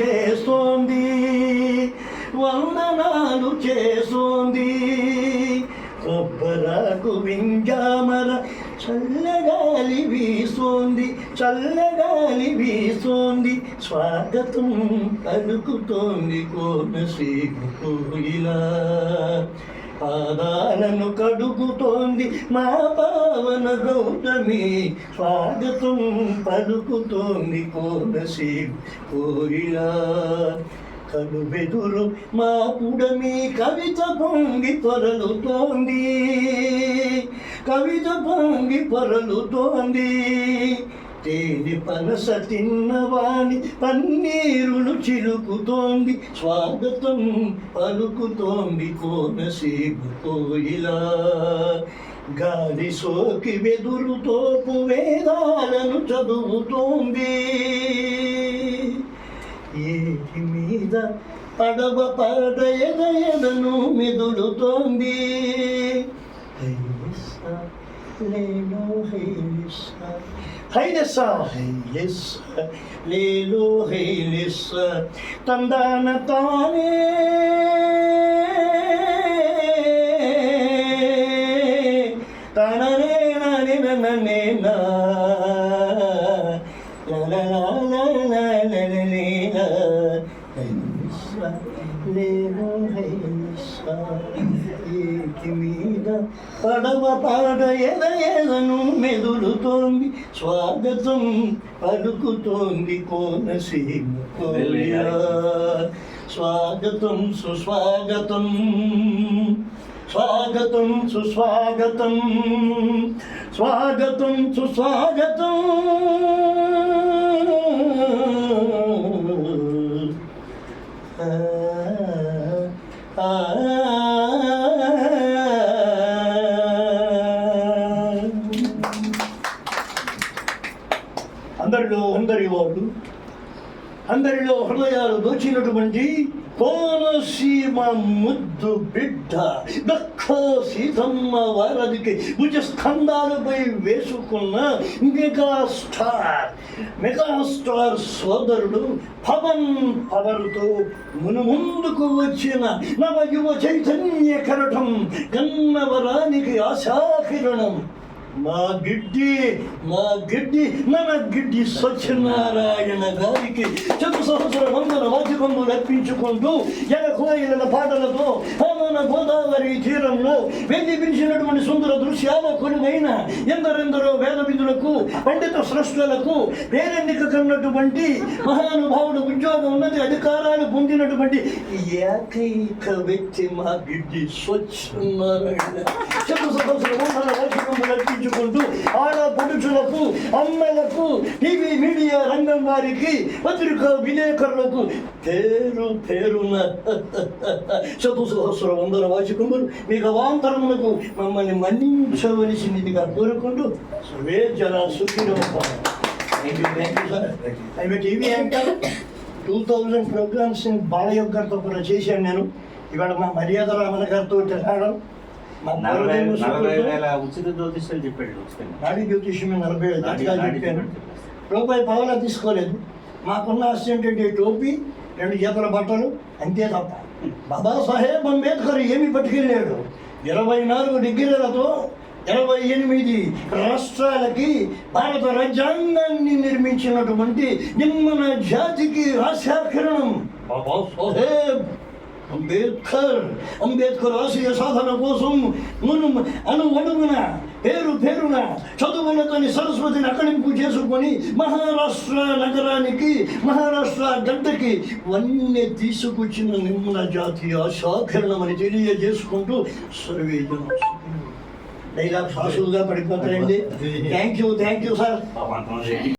చేస్తోంది. వందనాలు చేస్తోంది. కొబ్బరకు వింజామర చల్లగాలి వీస్తోంది. చల్లగాలి వీస్తోంది. స్వాగతం పలుకుతోంది కోనసీమ కోయిలా. పాదాలను కడుగుతోంది మా పావన గౌతమి. స్వాగతం పలుకుతోంది కోనసి కోయిలా కనుబెదురు మా పుడమి కవిత పొంగి పొరలుతోంది. కవిత పొంగి పొరలుతోంది. తేనె పనస తిన్నవాణి పన్నీరును చిలుకుతోంది స్వాగతం పలుకుతోంది కోనసీమ కోయిలా. గాలి సోకి వెదురుతోపు వేదాలను చదువుతోంది. ఏటి మీద పడవ పడ ఎద మెదులుతోంది. ليلو خيلس خيلس خيلس ليلو خيلس تندان تاني تاني ناني ناني لا لا لا لا لا لا لا ఏటి మీద పడవ పాడ ఎలయలను మెదులుతోంది స్వాగతం పలుకుతోంది కోనసీమ కోయిలా. స్వాగతం సుస్వాగతం స్వాగతం సుస్వాగతం స్వాగతం సుస్వాగతం అందరిలో అందరి వాడు అందరిలో హృదయాలు దోచినటువంటి కోనసీమ ముద్దు బిడ్డ దక్కో సీతమ్మ వారధికి భుజ స్కంధాలపై వేసుకున్న మెగా స్టార్ మెగా స్టార్ సోదరుడు పవన్ పవరుతో మును ముందుకు వచ్చిన నవ యువ చైతన్య కరటం గన్నవరానికి ఆశాకిరణం. మా గిడ్డి మా గిడ్డి మన గిడ్డి సత్యనారాయణ గారికి చతు సహస్ర వందల వాద్యకములు అర్పించుకుంటూ జలకోయిల పాటలతో మన గోదావరి తీరంలో వెళ్ళి పిలిచినటువంటి సుందర దృశ్యాల కొనుగైన ఎందరెందరో వేద విధులకు పండిత సృష్టులకు పేరెన్నిక కన్నటువంటి మహానుభావుడు ఉద్యోగం ఉన్నది అధికారాలు పొందినటువంటి ఏకైక వ్యక్తి మా గిడ్డి స్వచ్ఛనారాయణ చతు సహస్ర వందల వాద్యకములు అర్పించుకుంటూ ఆడ పురుషులకు అమ్మలకు టీవీ మీడియా రంగం వారికి పత్రికా విలేకరులకు పేరు పేరున చతు సహస్ర వందల వాచకములు మీకు అవాంతరములకు మమ్మల్ని మన్నించవలసిందిగా కోరుకుంటూ సర్వే జన సుఖినో TV anchor two thousand programmes Balayya గారితో కూడా చేశాను నేను. ఇవాళ మా మర్యాద రామన్ గారితో రావడం ఉచిత జ్యోతిష్యులు చెప్పాడు. నాడీ జ్యోతిష్యం నలభై ఐదు చెప్పాను. రూపాయి పావలా తీసుకోలేదు. మాకున్న ఆస్తి ఏంటంటే టోపీ రెండు జతల బట్టలు అంతే తప్ప. బాబాసాహెబ్ అంబేద్కర్ ఏమి పట్టుకెళ్ళాడు. ఇరవై నాలుగు డిగ్రీలతో ఇరవై ఎనిమిది రాష్ట్రాలకి భారత రాజ్యాంగాన్ని నిర్మించినటువంటి నిమ్మన జాతికి ఆశాకిరణం బాబాసాహెబ్ అంబేద్కర్ అంబేద్కర్ ఆశయ సాధన కోసం మును అను అడుగున పేరు పేరున చదువులతోని సరస్వతిని అకలింపు చేసుకొని మహారాష్ట్ర నగరానికి మహారాష్ట్ర గడ్డకి వన్నె తీసుకొచ్చిన నిమ్మన జాతి ఆశాకిరణమని తెలియజేసుకుంటూ సర్వే డైలాగ్ సాసులుగా పడిపోతాయండి. Thank you thank you sir